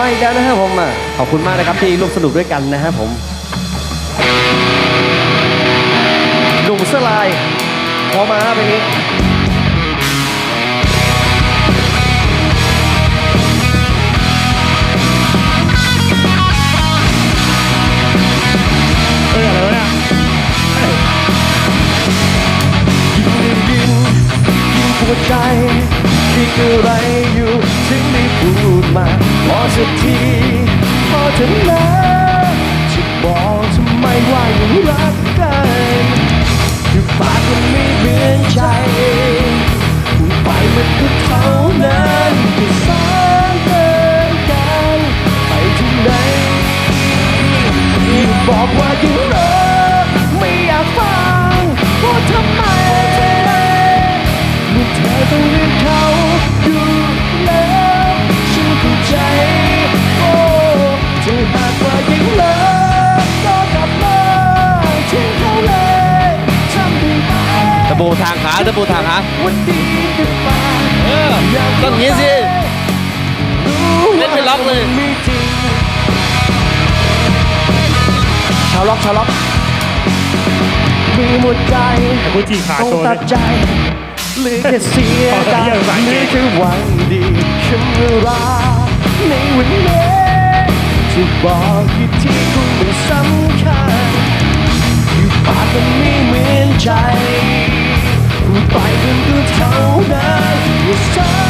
มาอีกแล้วนะครับผมขอบคุณมากนะครับที่ร่วมสนุกด้วยกันนะครับผมหนุ่มเสื้อลายพอมาไปนี้กินกินกินหัวใจกิดอะไร สักทีพอเธอนะจะบอกทำไมว่ายังรักกัน ปูทางขาตะปูทางขาเออต้องอย่างนี้สิเล่นเป็ล็อกเลย ชาวล็อกชาวล็อกมีหมดใจกูจีขาโชว์ตัดใจหรือแค่เสียใจนี่คือหวังดีฉันรักในวันนี้จะบอกกี่ทีคุณมันสำคัญ could hold us. We're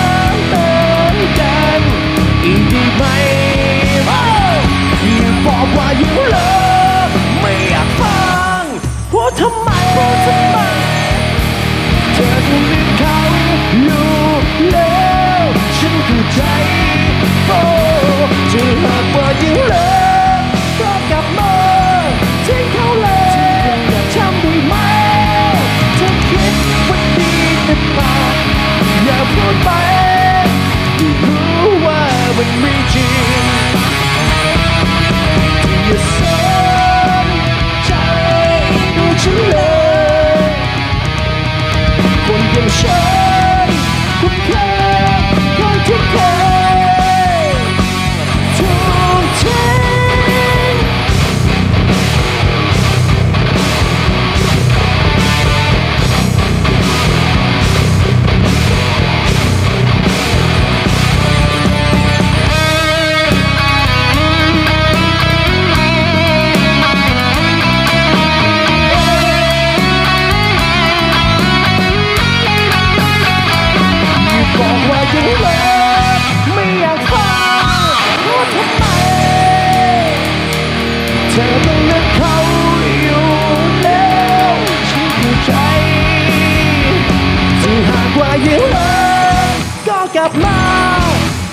ลับมา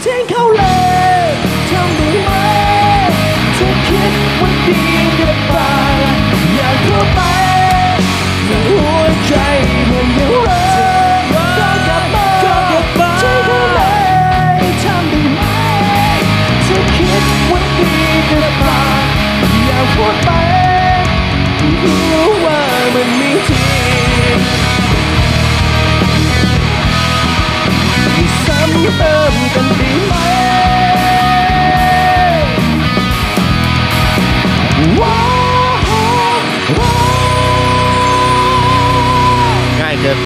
ทิ้งเขาเลยทำได้ไหมเธอคิดว่าดีหรือเปล่อยากรู้ไหมว่าหัวใจเหมือนยังรักพูดไปรู้ว่ามันมีที